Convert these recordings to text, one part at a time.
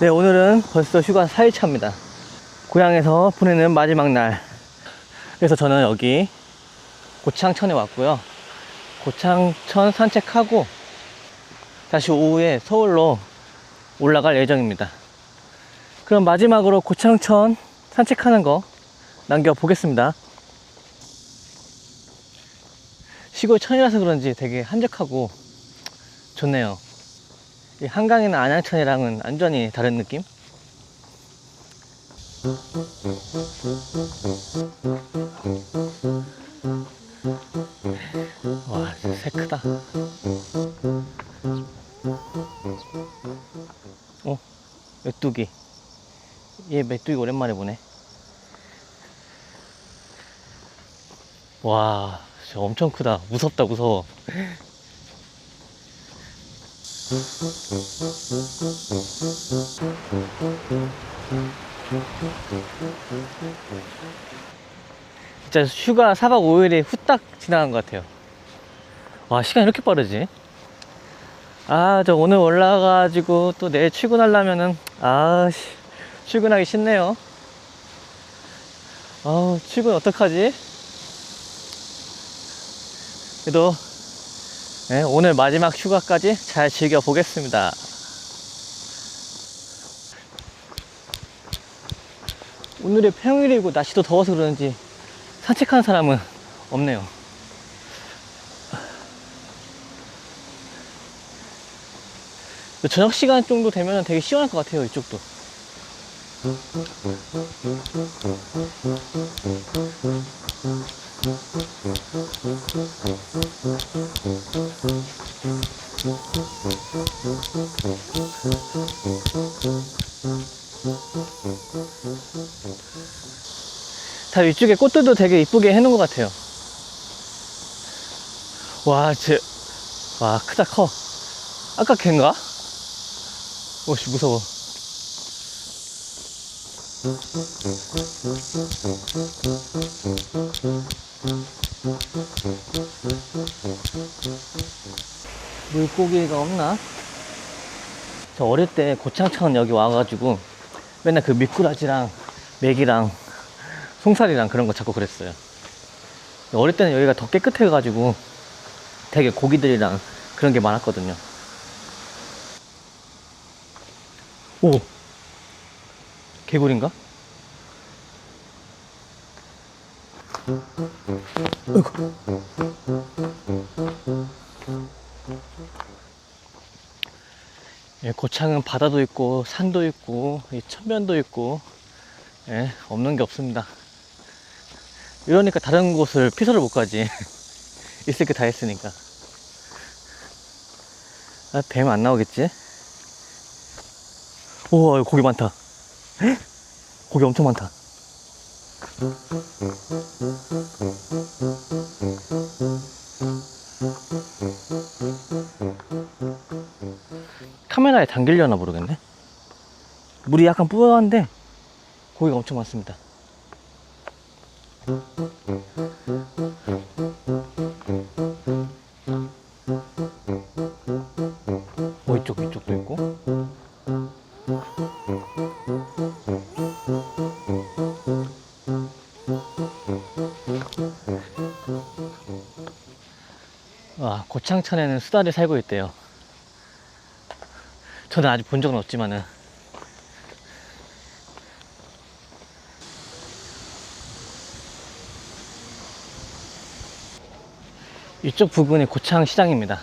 네, 오늘은 벌써 휴가 4일차입니다. 고향에서 보내는 마지막 날. 그래서 저는 여기 고창천에 왔고요. 고창천 산책하고 다시 오후에 서울로 올라갈 예정입니다. 그럼 마지막으로 고창천 산책하는 거 남겨보겠습니다. 시골 천이라서 그런지 되게 한적하고 좋네요. 이 한강이나 안양천이랑은 완전히 다른 느낌? 와, 새 크다. 어, 메뚜기. 얘 메뚜기 오랜만에 보네. 와, 진짜 엄청 크다. 무섭다, 무서워. 진짜 휴가 4박 5일이 후딱 지나간 것 같아요. 와, 시간 이렇게 빠르지? 아, 저 오늘 올라가가지고 또 내일 출근하려면은, 아, 씨, 출근하기 싫네요. 아우, 출근 어떡하지? 그래도, 네, 오늘 마지막 휴가까지 잘 즐겨보겠습니다. 오늘이 평일이고 날씨도 더워서 그런지 산책하는 사람은 없네요. 저녁 시간 정도 되면 되게 시원할 것 같아요, 이쪽도. 다 위쪽에 꽃들도 되게 이쁘게 해놓은 것 같아요. 와, 쟤, 와, 크다, 커. 아까 걘가? 오씨, 무서워. 물고기가 없나? 저 어릴 때 고창천 여기 와가지고 맨날 그 미꾸라지랑 메기랑 송살이랑 그런 거 잡고 그랬어요. 어릴 때는 여기가 더 깨끗해가지고 되게 고기들이랑 그런 게 많았거든요. 오! 개구리인가? 어이구. 예, 고창은 바다도 있고 산도 있고 이 천면도 있고 예, 없는 게 없습니다. 이러니까 다른 곳을 피서를 못 가지. 있을 게다 있으니까. 아, 뱀 안 나오겠지? 우와, 고기 많다. 헉? 고기 엄청 많다. 카메라에 담기려나 모르겠네. 물이 약간 뿌연한데 고기가 엄청 많습니다. 와, 고창천에는 수달이 살고 있대요. 저는 아직 본 적은 없지만은. 이쪽 부근이 고창 시장입니다.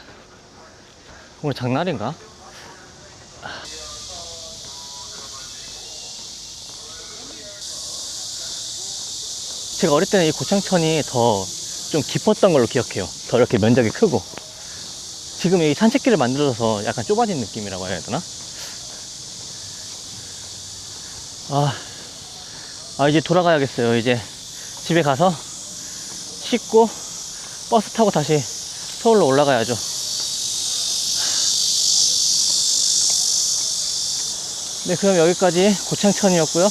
오늘 장날인가? 제가 어릴 때는 이 고창천이 더 좀 깊었던 걸로 기억해요. 더 이렇게 면적이 크고. 지금 이 산책길을 만들어서 약간 좁아진 느낌이라고 해야 되나? 아, 아, 이제 돌아가야겠어요. 이제 집에 가서 씻고 버스 타고 다시 서울로 올라가야죠. 네, 그럼 여기까지 고창천이었고요.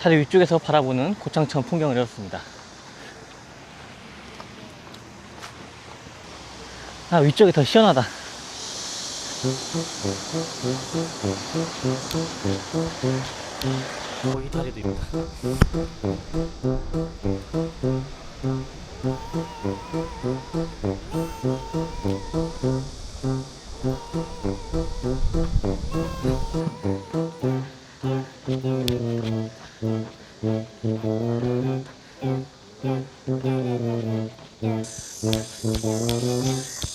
다리 위쪽에서 바라보는 고창천 풍경을 이었습니다. 아 위쪽이 더 시원하다. 거기 다리도 있다